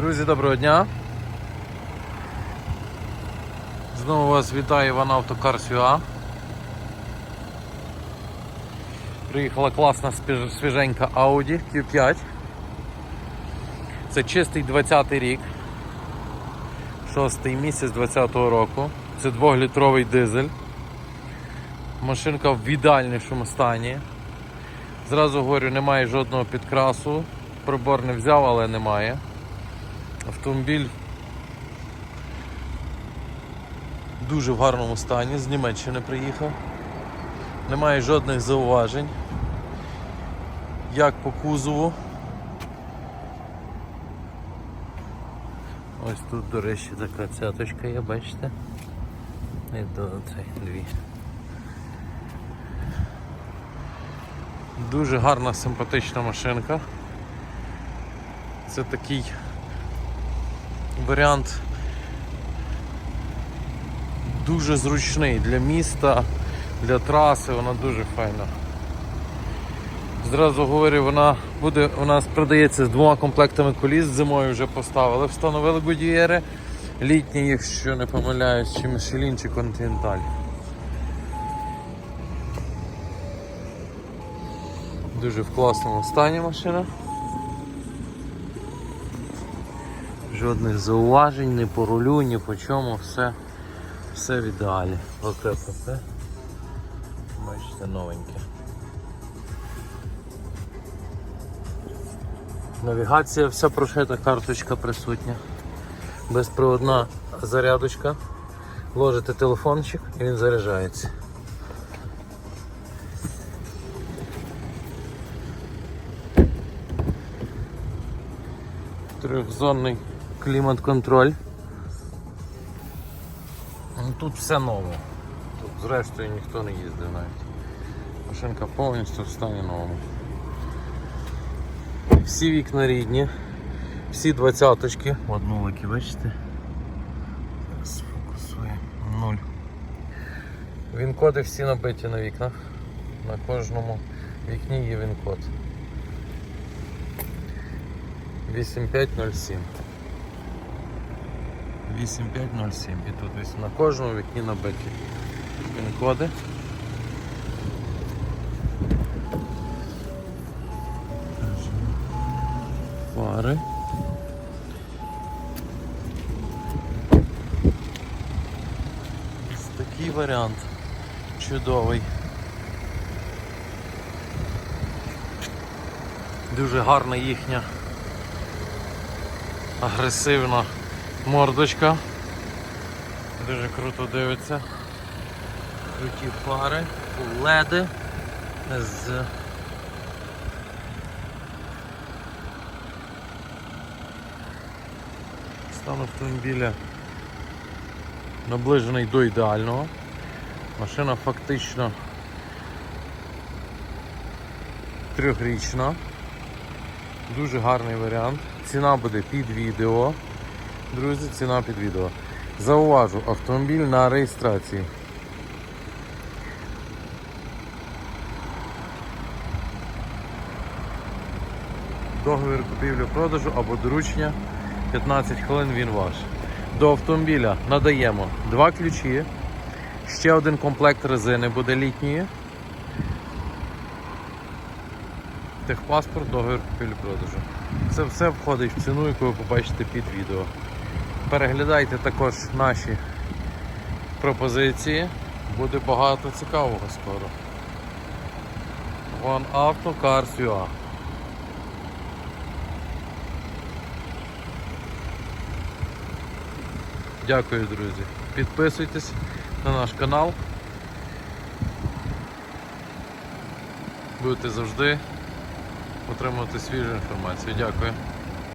Друзі, доброго дня. Знову вас вітає Іван Автокар Сюа. Приїхала класна свіженька Audi Q5. Це чистий 20-й рік. Шостий місяць 20-го року. Це 2-літровий дизель. Машинка в ідеальнішому стані. Зразу говорю, немає жодного підкрасу. Прибор не взяв, але немає. Автомобіль дуже в гарному стані, з Німеччини приїхав. Немає жодних зауважень. Як по кузову. Ось тут, до речі, така цяточка є, бачите? І до цей дві. Дуже гарна симпатична машинка. Це такий варіант дуже зручний для міста, для траси, вона дуже файна. Зразу говорю, вона буде у нас продається з двома комплектами коліс, зимою вже поставили, встановили будієри, літні, якщо не помиляюсь, чи Michelin, чи Continental. Дуже в класному стані машина. Жодних зауважень, ні по рулю, ні по чому, все, все в ідеалі. Все. Бачите, новеньке. Навігація вся прошита, карточка присутня. Безпроводна зарядочка. Ложите телефончик і він заряджається. Трьохзонний клімат-контроль. Ну, Тут все нове. Тут зрештою ніхто не їздив навіть. Машинка повністю в стані новому. Всі вікна рідні, всі двадцяточки. Одну Однулики, бачите? Зараз фокусує. Нуль. Він-коди всі набиті на вікнах. На кожному вікні є він-код. 8507. 8507. І тут ось на кожному вікні набиті пін-коди. Фари. Ось такий варіант. Чудовий. Дуже гарна їхня агресивна мордочка. Дуже круто дивиться. Круті фари, леди з стан автомобіля наближений до ідеального. Машина фактично трьохрічна. Дуже гарний варіант. Ціна буде під відео. Друзі, ціна під відео. Зауважу, автомобіль на реєстрації. Договір купівлі-продажу або доручення 15 хвилин він ваш. До автомобіля надаємо два ключі, ще один комплект резини буде літньої. Техпаспорт, договір купівлі-продажу. Це все входить в ціну, яку ви побачите під відео. Переглядайте також наші пропозиції. Буде багато цікавого скоро. One Auto Cars UA. Дякую, друзі. Підписуйтесь на наш канал. Будете завжди отримувати свіжу інформацію. Дякую.